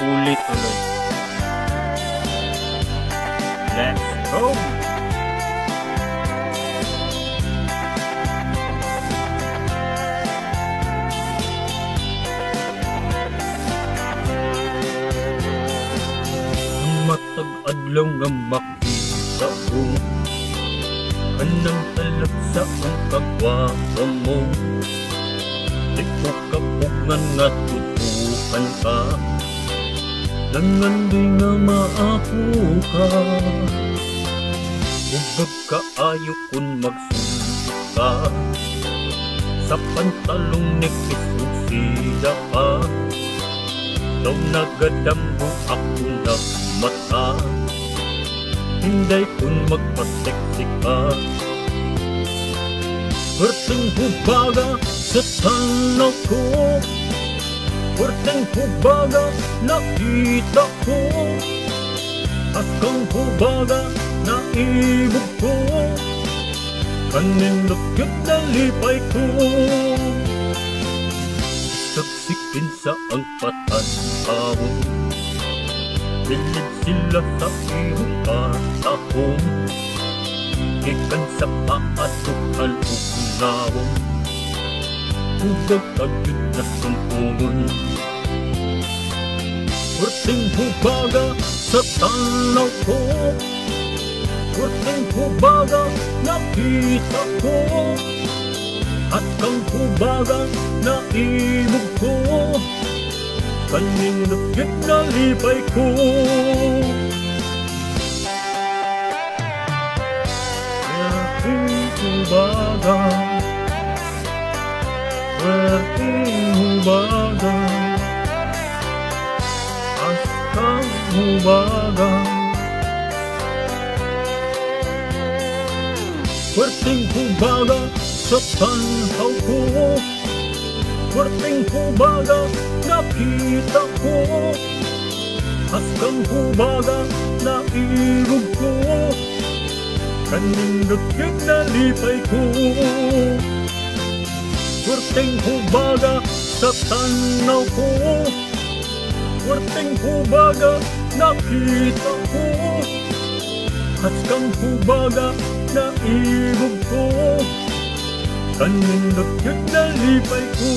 Ulit ulit. Let's go! Matag adlaw nga makita ko Kanang talak sa ang kagwapa mo Di ko kapugngan nga tutukan ka Langan di nga maapo ka. Ubag ka ayo kun magsundo ka Sa pantalong nikis ug sila ka Daw nagadambo ako na mata Hinday kun magpaseksi ka. Perting hubaga sa tanaw ko Perting hubaga nakita ko. Akang hubaga na ibog ko. Kanindot yun nalipay ko. Saksikin sa ang patanaw Bilid sila sa iyong katahong Ikan sa paatukan ugnawong Hubag na sumpungon Kurting hubaga sa tanaw ko. Kurting hubaga nakita ko. At kang hubaga na ibog ko. Kaning lukit na lipay ko. Kurting hubaga Hubaga Askang hubaga Kurting hubaga sa tanhaw ko Kurting hubaga nakita ko. Askang hubaga na irog ko. Kaning lukit na lipay ko. Kurting hubaga sa tanaw ko Kurting hubaga nakita ko. Askang hubaga na irog ko Kanindot yun na lipay ko